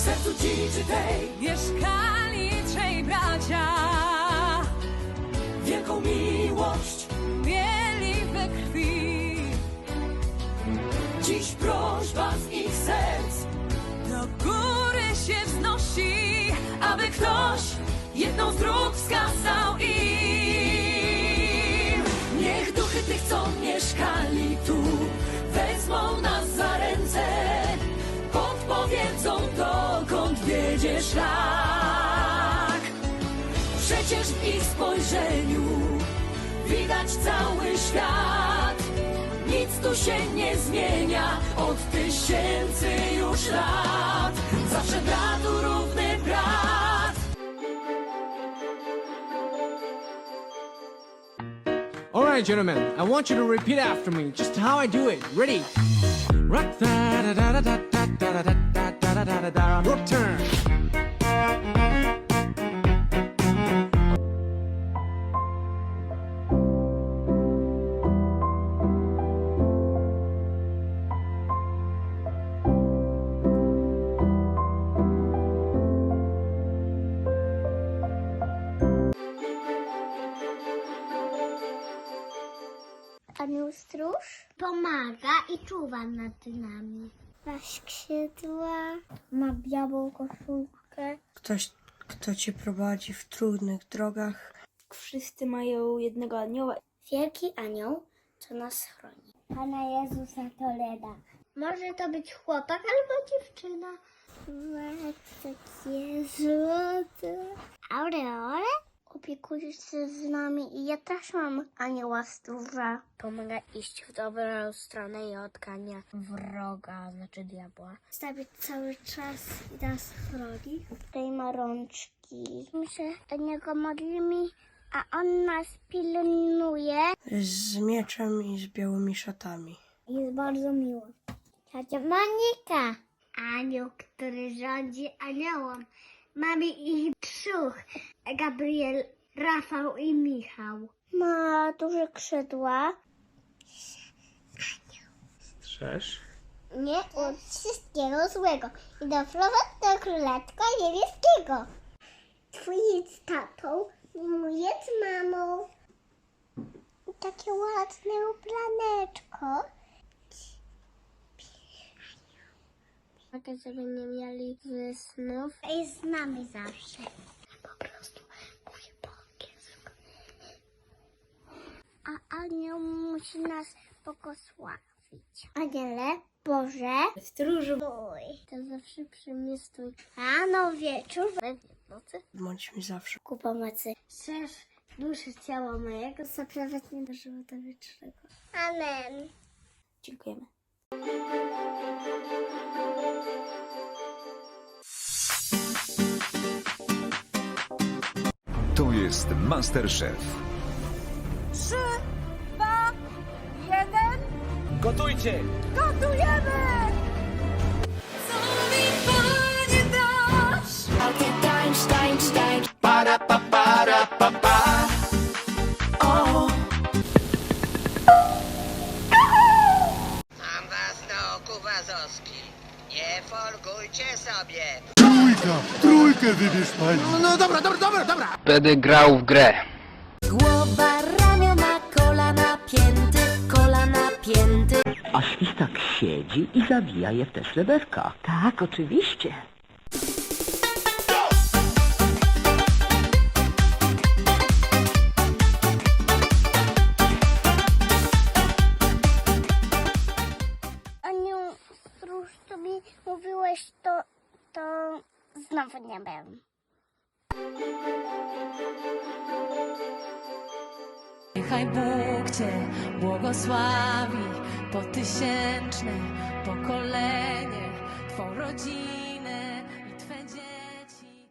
sercu dziczy tej Mieszkali trzej bracia, wielką miłość. mieli we krwi. Dziś prośba z ich serc, Do góry się wznosi, aby ktoś jedną z dróg wskazał im. Niech duchy tych, co mieszkali wiedzie szlak. Przecież w ich spojrzeniu widać cały świat. Nic tu się nie zmienia od tysięcy już lat. Zawsze bratu równy brat. All right, gentlemen, I want you to repeat after me, just how I do it. Ready? Rock da da da da da da da da da da da da. Rock turn. Stróż pomaga i czuwa nad nami. Ma skrzydła, ma białą koszulkę. Ktoś, kto cię prowadzi w trudnych drogach. Wszyscy mają jednego anioła. Wielki anioł, co nas chroni. Pana Jezusa Toleda. Może to być chłopak albo dziewczyna. Takie złote. Aureole? Opiekujesz się z nami i ja też mam anioła stróża. Pomaga iść w dobrą stronę i odgania wroga, znaczy diabła. Stawi cały czas i nas chroni. Tej ma rączki. My się do niego modlimy, a on nas pilnuje. Z mieczem i z białymi szatami. Jest bardzo miło. Ciocia Monika. Anioł, który rządzi aniołom. Mamy ich trzech. Gabriel, Rafał i Michał. Ma duże krzydła. Strzeż. Nie od wszystkiego złego. I doprowadź do królestwa niebieskiego. Twój jest z tatą, mój jest mamą. Takie ładne ubraneczko. Mogę, żeby nie mieli snów. I z nami zawsze. Po prostu mówię po angielsku. A anioł musi nas błogosławić. Aniele, Boże, Stróżu. Mój. To zawsze przy mnie stój. Rano, wieczór, we nocy. Bądź mi zawsze. Ku pomocy. Szerz duszy ciała mojego. Zaprawiać mnie do żywota wiecznego. Amen. Dziękujemy. Jest Masterchef. Trzy, dwa, jeden. Gotujcie! Gotujemy! Co mi Panie dasz? Para pa para pa pa. Mam was na oku Wazowski. Nie folgujcie sobie. Będę grał w grę. Głowa, ramiona, kolana, pięty, kolana, pięty. A świstak siedzi i zawija je w te sreberka. Tak, oczywiście. Znowu nie wiem. Niechaj Bóg Cię błogosławi po tysięczne pokolenie, Twą rodzinę i Twe dzieci.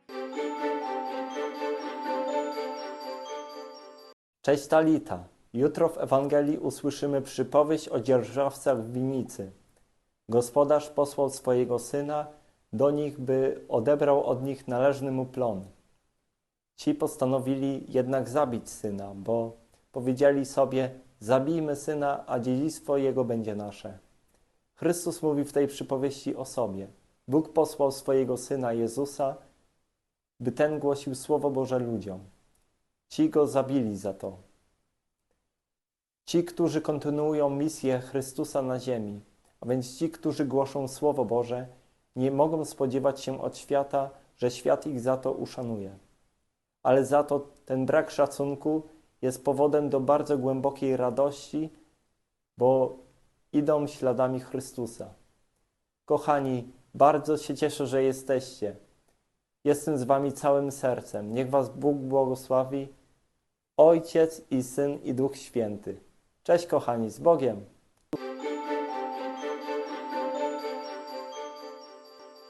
Cześć Talita. Jutro w Ewangelii usłyszymy przypowieść o dzierżawcach w winnicy. Gospodarz posłał swojego syna do nich, by odebrał od nich należny mu plon. Ci postanowili jednak zabić syna, bo powiedzieli sobie: Zabijmy syna, a dziedzictwo jego będzie nasze. Chrystus mówi w tej przypowieści o sobie. Bóg posłał swojego Syna Jezusa, by ten głosił Słowo Boże ludziom. Ci go zabili za to. Ci, którzy kontynuują misję Chrystusa na ziemi, a więc ci, którzy głoszą Słowo Boże, nie mogą spodziewać się od świata, że świat ich za to uszanuje. Ale za to ten brak szacunku jest powodem do bardzo głębokiej radości, bo idą śladami Chrystusa. Kochani, bardzo się cieszę, że jesteście. Jestem z Wami całym sercem. Niech Was Bóg błogosławi, Ojciec i Syn i Duch Święty. Cześć, kochani, z Bogiem.